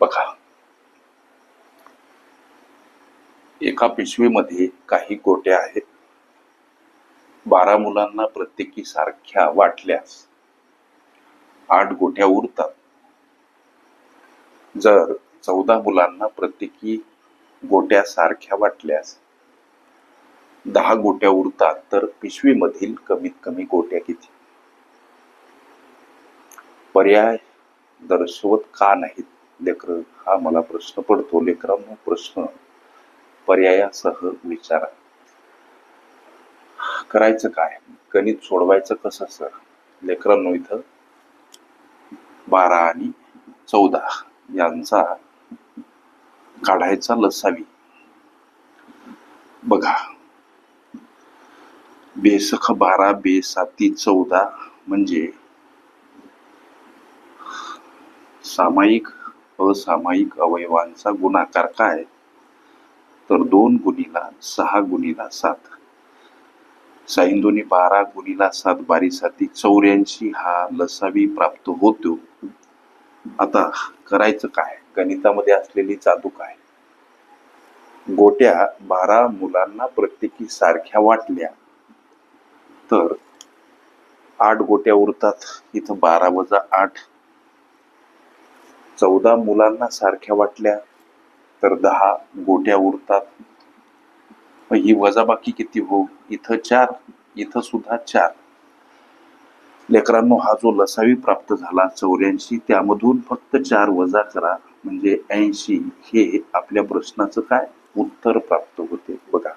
बघा. एका पिशवीमध्ये काही गोट्या आहेत. बारा मुलांना प्रत्येकी सारख्या वाटल्यास आठ गोट्या उरतात. जर चौदा मुलांना प्रत्येकी गोट्या सारख्या वाटल्यास दहा गोट्या उरतात तर पिशवीमधील कमीत कमी गोट्या किती? पर्याय दर्शवत का नाहीत? लेकर हा मला प्रश्न पडतो. लेकरांनो प्रश्न पर्यायासह विचारा. करायचं काय? गणित सोडवायचं कसं सर? लेकरांनो इथं बारा आणि चौदा यांचा काढायचा लसावी. बघा. बेसख बारा बेसाती चौदा म्हणजे सामायिक असामायिक अवयवांचा गुणाकार काय? तर दोन गुणीला सहा गुणीला सात. साईंदोनी बारा गुणीला सात बारीसाठी चौऱ्याऐंशी हा लसावी प्राप्त होतो. आता करायचं काय? गणितामध्ये असलेली जादू काय? गोट्या बारा मुलांना प्रत्येकी सारख्या वाटल्या. तर आठ गोट्या उरतात. इथं बारा वजा आठ चौदा मुलांना सारख्या वाटल्या तर दहा गोट्या उरतात. ही वजाबाकी किती हो इथं चार इथं सुद्धा चार. लेकरांनो हा जो लसावी प्राप्त झाला चौऱ्याऐंशी त्यामधून फक्त चार वजा करा. म्हणजे ऐंशी हे आपल्या प्रश्नाचं काय? उत्तर प्राप्त होते. बघा.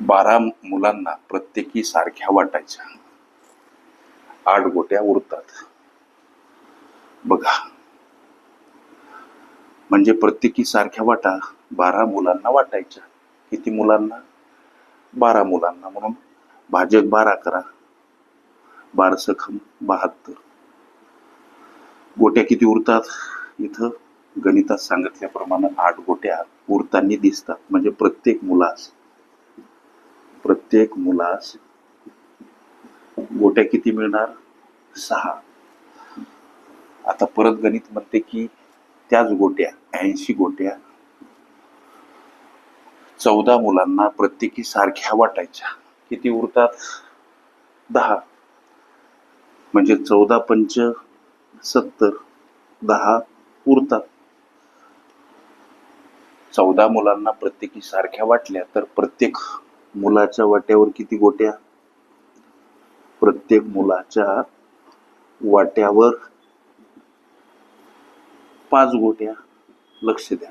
बारा मुलांना प्रत्येकी सारख्या वाटायच्या. आठ गोट्या उरतात. बघा. म्हणजे प्रत्येकी सारख्या वाटा बारा मुलांना वाटायच्या. किती मुलांना? बारा मुलांना. म्हणून भाजक बारा करा. बार सखम बहात्तर. गोट्या किती उरतात? इथं गणितात सांगितल्याप्रमाणे आठ गोट्या उरताना दिसतात. म्हणजे प्रत्येक मुलास. प्रत्येक मुलास गोट्या किती मिळणार? सहा. आता परत गणित म्हणते की त्याच गोट्या ऐंशी गोट्या. चौदा मुलांना प्रत्येकी सारख्या वाटायच्या. किती उरतात? दहा. म्हणजे चौदा पंच सत्तर दहा उरतात. चौदा मुलांना प्रत्येकी सारख्या वाटल्या तर प्रत्येक मुलाच्या वाट्यावर किती गोट्या? प्रत्येक मुलाच्या वाट्यावर पाच गोट्या लक्ष द्या.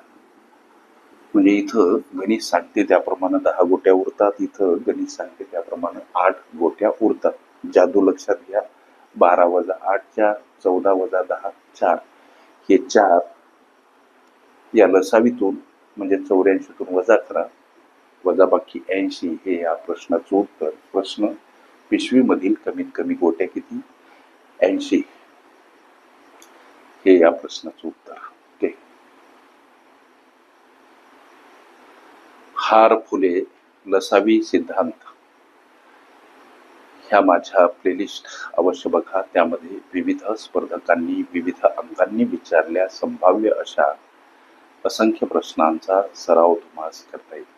म्हणजे इथं गणित सांगते त्याप्रमाणे दहा गोट्या उरतात इथं गणित सांगते त्याप्रमाणे आठ गोट्या उरतात. जादू लक्षात घ्या बारा वजा आठ चार चौदा वजा दहा चार. हे चार या लसावीतून म्हणजे चौऱ्याऐंशीतून वजा करा. वजा बाकी ऐंशी हे या प्रश्नाचं उत्तर. प्रश्न पिशवीमधील कमीत कमी गोट्या किती? ऐंशी. हे या प्रश्नाचं उत्तर ओके हार फुले लसावी सिद्धांत. ह्या माझ्या प्लेलिस्ट अवश्य बघा. त्यामध्ये विविध स्पर्धकांनी विविध अंकांनी विचारल्या संभाव्य अशा असंख्य प्रश्नांचा सराव तुम्हाला करता येईल.